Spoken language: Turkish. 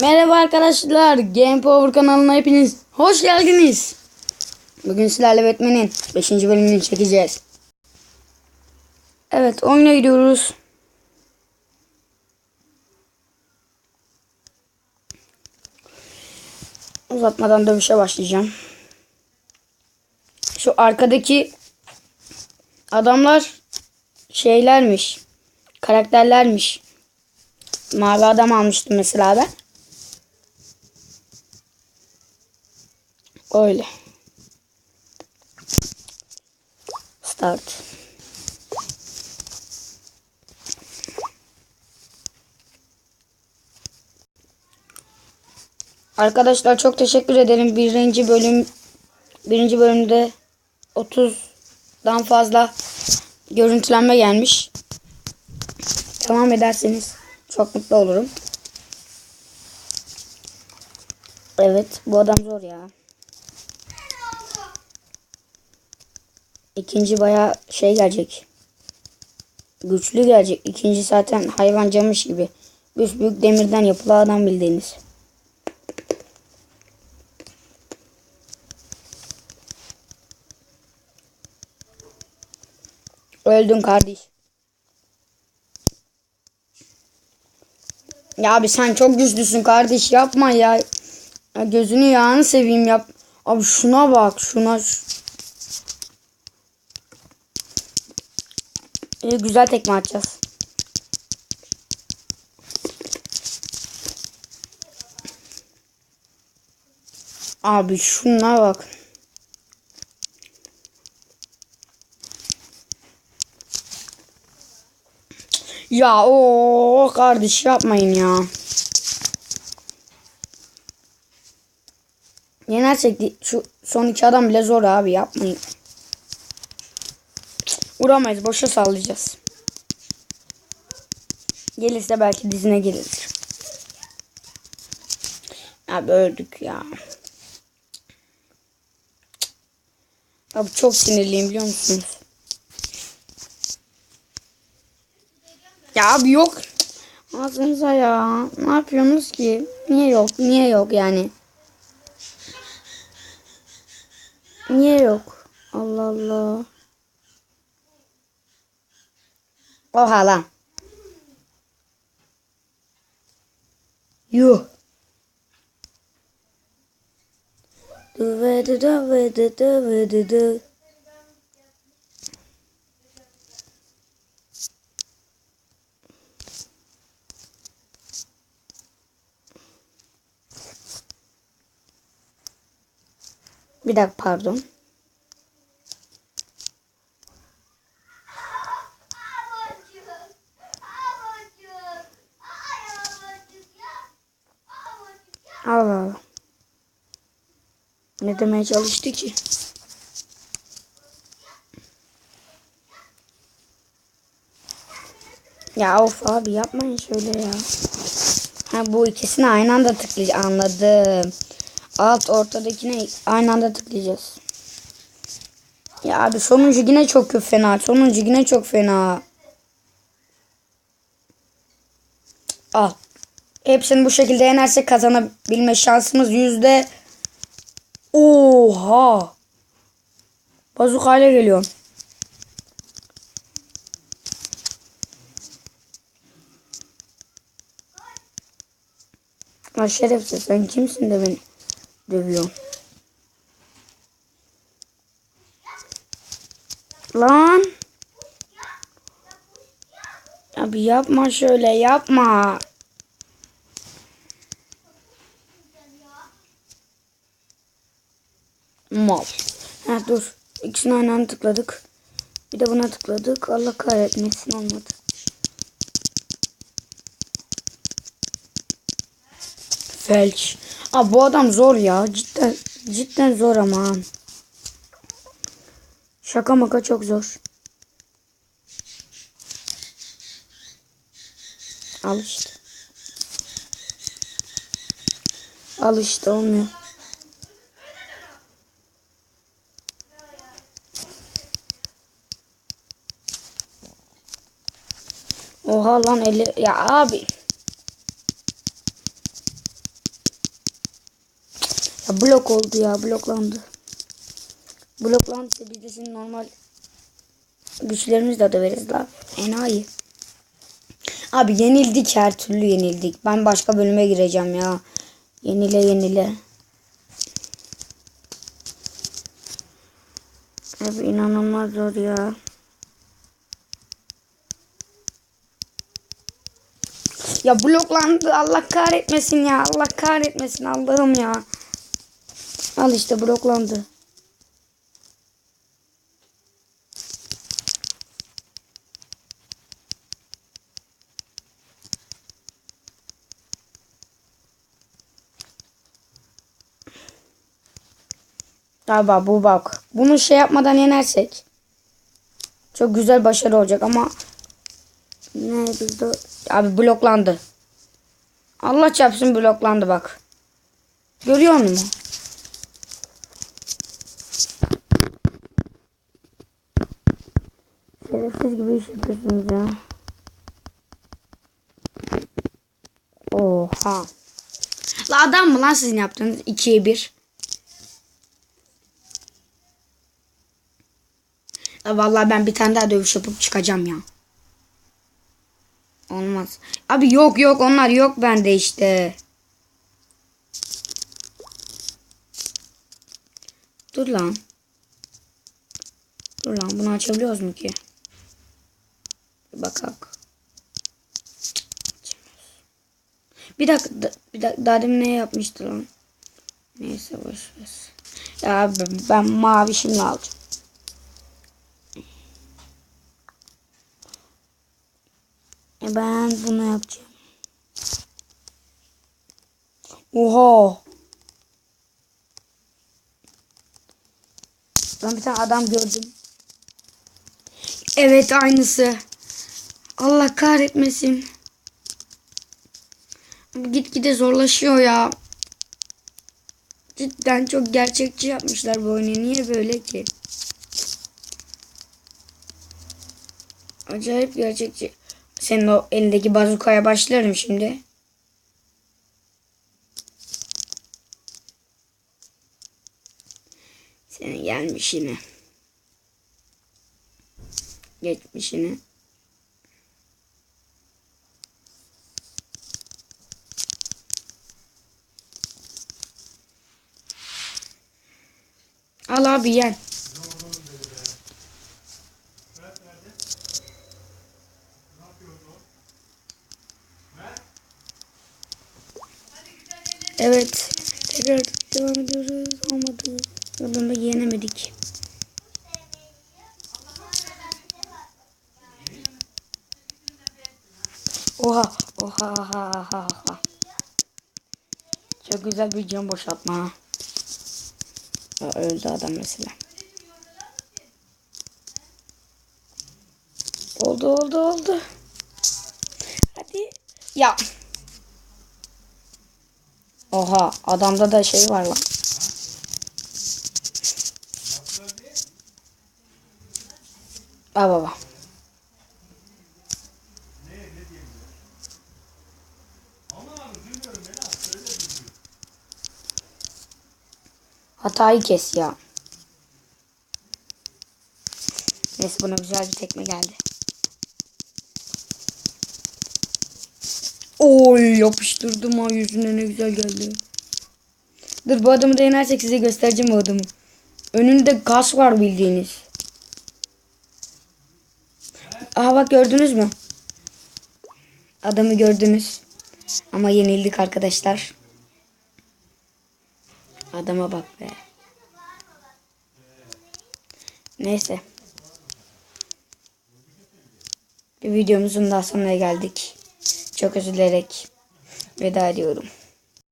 Merhaba arkadaşlar. Game Power kanalına hepiniz hoş geldiniz. Bugün sizlerle Batman'in 5. bölümünü çekeceğiz. Evet oyuna gidiyoruz. Uzatmadan dövüşe başlayacağım. Şu arkadaki adamlar şeylermiş. Karakterlermiş. Mavi adam almıştım mesela ben. Öyle. Start. Arkadaşlar çok teşekkür ederim. Birinci bölüm birinci bölümde 30'dan fazla görüntülenme gelmiş. Devam ederseniz çok mutlu olurum. Evet bu adam zor ya. İkinci baya şey gelecek. Güçlü gelecek. İkinci zaten hayvan camış gibi. Büyük demirden yapılı adam bildiğiniz. Öldün kardeş. Ya abi sen çok güçlüsün kardeş yapma ya. ya gözünü yağını seveyim yap. Abi şuna bak şuna. İyi güzel tekme atacağız. Abi şuna bak. Ya o kardeş yapmayın ya. Yenersek şu son iki adam bile zor abi yapmayın. Vuramayız boşa sallayacağız. Gelirse belki dizine gelir. Abi öldük ya. Abi çok sinirliyim biliyor musunuz? Ya abi yok. Ağzınıza ya. Ne yapıyorsunuz ki? Niye yok? Niye yok yani? Niye yok? Allah Allah. Oha lan. Yuh. Dıvıdı dıvıdı dıvıdı dı. Bir dakika pardon. Allah Allah. Ne demeye çalıştı ki? Ya of abi yapmayın şöyle ya. Ha bu ikisini aynı anda tıklayacağız. Anladım. Alt ortadakine aynı anda tıklayacağız. Ya abi sonuncu yine çok fena. Sonuncu yine çok fena. Al. Hepsini bu şekilde yenersek kazanabilme şansımız yüzde... Oha. Bazukayla geliyor. Ya şerefsiz sen kimsin de beni dövüyorsun? Lan. Abi yapma şöyle yapma. Mal. Ha dur. İkisini aynı anda tıkladık. Bir de buna tıkladık. Allah kahretmesin olmadı. Felç. Aa bu adam zor ya. Cidden cidden zor ama. Şaka maka çok zor. Al işte. Al işte olmuyor. Oha lan eli ya abi. Ya blok oldu ya bloklandı. Bloklandı biz de senin normal güçlerimizle döveriz la. Enayi. Abi yenildik her türlü yenildik. Ben başka bölüme gireceğim ya. Yenile yenile. Abi inanılmaz zor ya. Ya bloklandı. Allah kahretmesin ya. Allah kahretmesin Allah'ım ya. Al işte bloklandı. Galiba bu bak. Bunu şey yapmadan yenersek çok güzel başarı olacak ama ne bizde abi bloklandı. Allah çarpsın bloklandı bak. Görüyor musun? Şerefsiz gibi iş yapıyorsunuz ya. Oha. La adam mı lan sizin yaptığınız? 2'ye 1. Ya vallahi ben bir tane daha dövüş yapıp çıkacağım ya. Olmaz. Abi yok yok onlar yok bende işte. Dur lan. Dur lan bunu açabiliyoruz mu ki? Bir bakak. Bir dakika, da- bir dakika daha demin ne yapmıştı lan? Neyse boş ver. Ya ben, ben mavi şimdi alacağım. Ben bunu yapacağım. Oha. Ben bir tane adam gördüm. Evet aynısı. Allah kahretmesin. Gitgide zorlaşıyor ya. Cidden çok gerçekçi yapmışlar bu oyunu. Niye böyle ki? Acayip gerçekçi. Senin o elindeki bazukaya başlarım şimdi. Senin gelmişini. Geçmişini. Al abi yen. Evet. Tekrar devam ediyoruz. Olmadı. Yolunda yenemedik. Oha. Oha. Oha. Oha. oha. Çok güzel bir can boşaltma. ha. Aa, öldü adam mesela. Oldu oldu oldu. Hadi. Ya. Oha adamda da şey var lan. Al baba. Hatayı kes ya. Neyse buna güzel bir tekme geldi. Oy yapıştırdım ha yüzüne ne güzel geldi. Dur bu adamı da yenersek size göstereceğim bu adamı. Önünde kas var bildiğiniz. Aha bak gördünüz mü? Adamı gördünüz. Ama yenildik arkadaşlar. Adama bak be. Neyse. Videomuzun daha sonuna geldik. Çok dilerim. Veda ediyorum.